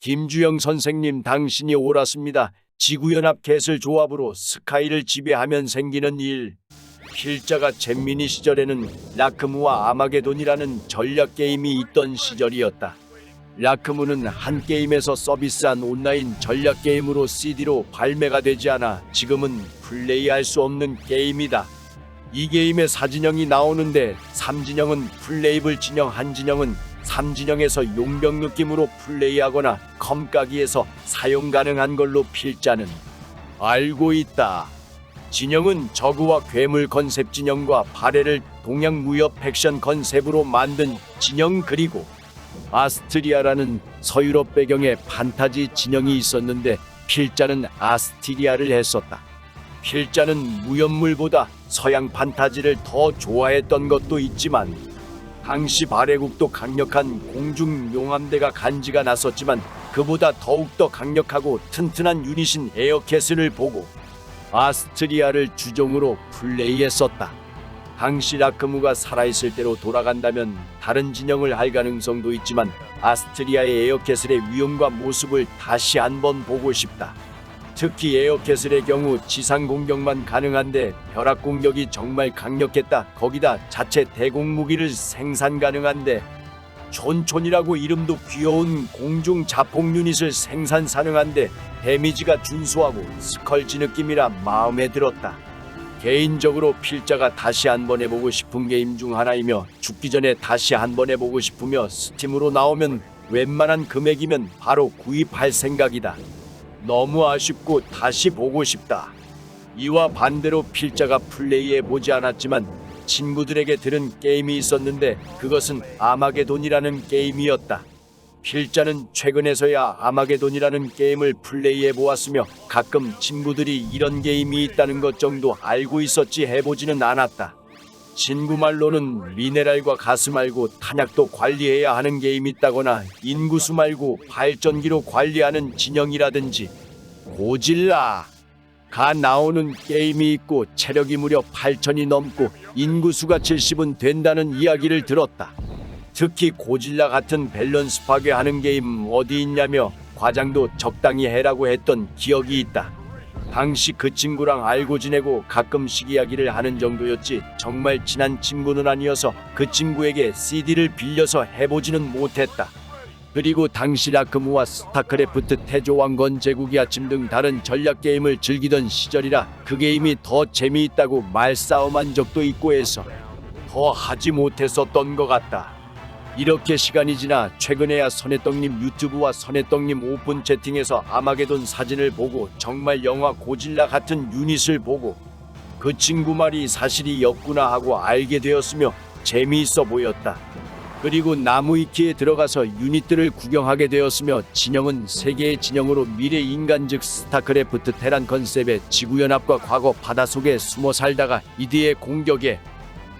김주영 선생님 당신이 옳았습니다. 지구연합 개슬 조합으로 스카이를 지배하면 생기는 일. 필자가 잼민이 시절에는 라크무와 아마게돈이라는 전략 게임이 있던 시절이었다. 라크무는 한 게임에서 서비스한 온라인 전략 게임으로 CD로 발매가 되지 않아 지금은 플레이할 수 없는 게임이다. 이 게임에 4진영이 나오는데 3진영은 플레이블 진영 한 진영은 3진영에서 용병 느낌으로 플레이하거나 컴까기에서 사용 가능한 걸로 필자는 알고 있다. 진영은 저그와 괴물 컨셉 진영과 바레를 동양 무협 액션 컨셉으로 만든 진영 그리고 아스트리아라는 서유럽 배경의 판타지 진영이 있었는데 필자는 아스트리아를 했었다. 필자는 무협물보다 서양 판타지를 더 좋아했던 것도 있지만 당시 발해국도 강력한 공중 용암대가 간지가 났었지만 그보다 더욱더 강력하고 튼튼한 유닛인 에어캐슬을 보고 아스트리아를 주종으로 플레이했었다. 당시 라크무가 살아있을 때로 돌아간다면 다른 진영을 할 가능성도 있지만 아스트리아의 에어캐슬의 위험과 모습을 다시 한번 보고 싶다. 특히 에어캐슬의 경우 지상 공격만 가능한데 벼락 공격이 정말 강력했다. 거기다 자체 대공 무기를 생산 가능한데 촌촌이라고 이름도 귀여운 공중 자폭 유닛을 생산 가능한데 데미지가 준수하고 스컬지 느낌이라 마음에 들었다. 개인적으로 필자가 다시 한번 해보고 싶은 게임 중 하나이며 죽기 전에 다시 한번 해보고 싶으며 스팀으로 나오면 웬만한 금액이면 바로 구입할 생각이다. 너무 아쉽고 다시 보고 싶다. 이와 반대로 필자가 플레이해 보지 않았지만 친구들에게 들은 게임이 있었는데 그것은 아마게돈이라는 게임이었다. 필자는 최근에서야 아마게돈이라는 게임을 플레이해 보았으며 가끔 친구들이 이런 게임이 있다는 것 정도 알고 있었지 해보지는 않았다. 친구 말로는 미네랄과 가스 말고 탄약도 관리해야 하는 게임이 있다거나 인구수 말고 발전기로 관리하는 진영이라든지 고질라 가 나오는 게임이 있고 체력이 무려 8천이 넘고 인구수가 70은 된다는 이야기를 들었다. 특히 고질라 같은 밸런스 파괴하는 게임 어디 있냐며 과장도 적당히 해라고 했던 기억이 있다. 당시 그 친구랑 알고 지내고 가끔씩 이야기를 하는 정도였지 정말 친한 친구는 아니어서 그 친구에게 CD를 빌려서 해보지는 못했다. 그리고 당시 라크무와 스타크래프트 태조왕건 제국이 아침 등 다른 전략 게임을 즐기던 시절이라 그 게임이 더 재미있다고 말싸움한 적도 있고 해서 더 하지 못했었던 것 같다. 이렇게 시간이 지나 최근에야 선혜떡님 유튜브와 선혜떡님 오픈 채팅에서 아마게돈 사진을 보고 정말 영화 고질라 같은 유닛을 보고 그 친구 말이 사실이었구나 하고 알게 되었으며 재미있어 보였다. 그리고 나무위키에 들어가서 유닛들을 구경하게 되었으며 진영은 세계의 진영으로 미래 인간 즉 스타크래프트 테란 컨셉의 지구연합과 과거 바닷속에 숨어 살다가 이디의 공격에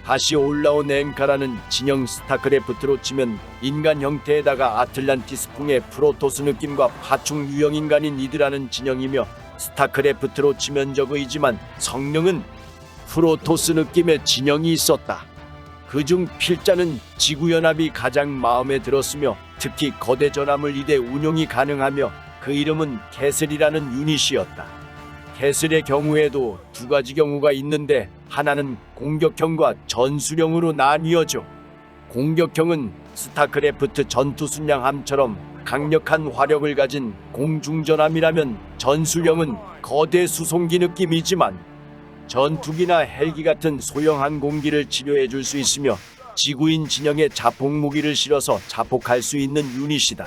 다시 올라온 앵카라는 진영 스타크래프트로 치면 인간 형태에다가 아틀란티스풍의 프로토스 느낌과 파충 유형 인간인 이드라는 진영이며 스타크래프트로 치면 적의지만 성능은 프로토스 느낌의 진영이 있었다. 그중 필자는 지구연합이 가장 마음에 들었으며 특히 거대 전함을 이대 운용이 가능하며 그 이름은 캐슬이라는 유닛이었다. 캐슬의 경우에도 두 가지 경우가 있는데 하나는 공격형과 전술형으로 나뉘어져. 공격형은 스타크래프트 전투 순양함처럼 강력한 화력을 가진 공중전함이라면 전술형은 거대 수송기 느낌이지만 전투기나 헬기 같은 소형 항공기를 치료해 줄 수 있으며 지구인 진영에 자폭 무기를 실어서 자폭할 수 있는 유닛이다.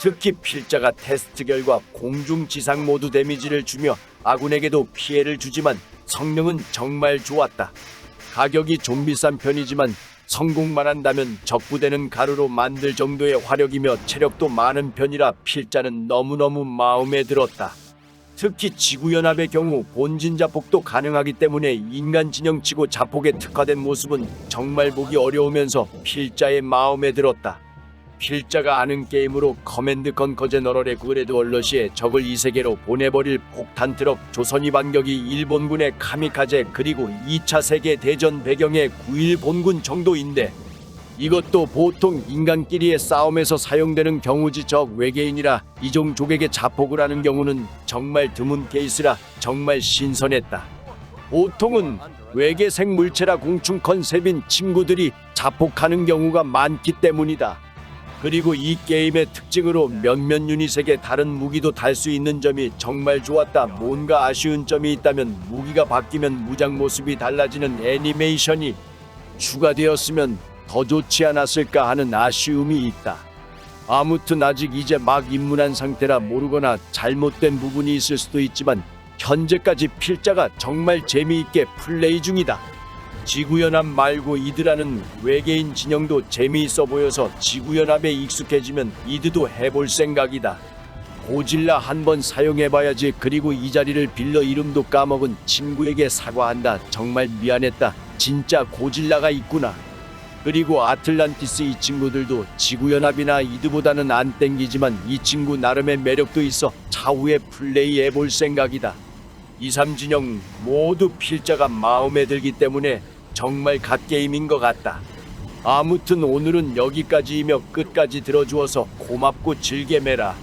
특히 필자가 테스트 결과 공중 지상 모두 데미지를 주며 아군에게도 피해를 주지만 성능은 정말 좋았다. 가격이 좀 비싼 편이지만 성공만 한다면 적부되는 가루로 만들 정도의 화력이며 체력도 많은 편이라 필자는 너무너무 마음에 들었다. 특히 지구연합의 경우 본진 자폭도 가능하기 때문에 인간 진영치고 자폭에 특화된 모습은 정말 보기 어려우면서 필자의 마음에 들었다. 필자가 아는 게임으로 커맨드 건커 제 너럴의 그레드 얼러시에 적을 이 세계로 보내버릴 폭탄 트럭 조선이 반격이 일본군의 카미카제 그리고 2차 세계 대전 배경의 9일 본군 정도인데 이것도 보통 인간끼리의 싸움에서 사용되는 경우지 적 외계인이라 이종 족에게 자폭을 하는 경우는 정말 드문 케이스라 정말 신선했다. 보통은 외계 생 물체라 공충 컨셉인 친구들이 자폭하는 경우가 많기 때문이다. 그리고 이 게임의 특징으로 몇몇 유닛에게 다른 무기도 달 수 있는 점이 정말 좋았다. 뭔가 아쉬운 점이 있다면 무기가 바뀌면 무장 모습이 달라지는 애니메이션이 추가되었으면 더 좋지 않았을까 하는 아쉬움이 있다. 아무튼 아직 이제 막 입문한 상태라 모르거나 잘못된 부분이 있을 수도 있지만 현재까지 필자가 정말 재미있게 플레이 중이다. 지구연합 말고 이드라는 외계인 진영도 재미있어 보여서 지구연합에 익숙해지면 이드도 해볼 생각이다. 고질라 한 번 사용해봐야지 그리고 이 자리를 빌려 이름도 까먹은 친구에게 사과한다. 정말 미안했다. 진짜 고질라가 있구나. 그리고 아틀란티스 이 친구들도 지구연합이나 이드보다는 안 땡기지만 이 친구 나름의 매력도 있어 차후에 플레이해 볼 생각이다. 2, 3진영 모두 필자가 마음에 들기 때문에 정말 갓게임인 것 같다. 아무튼 오늘은 여기까지이며 끝까지 들어주어서 고맙고 즐게 매라.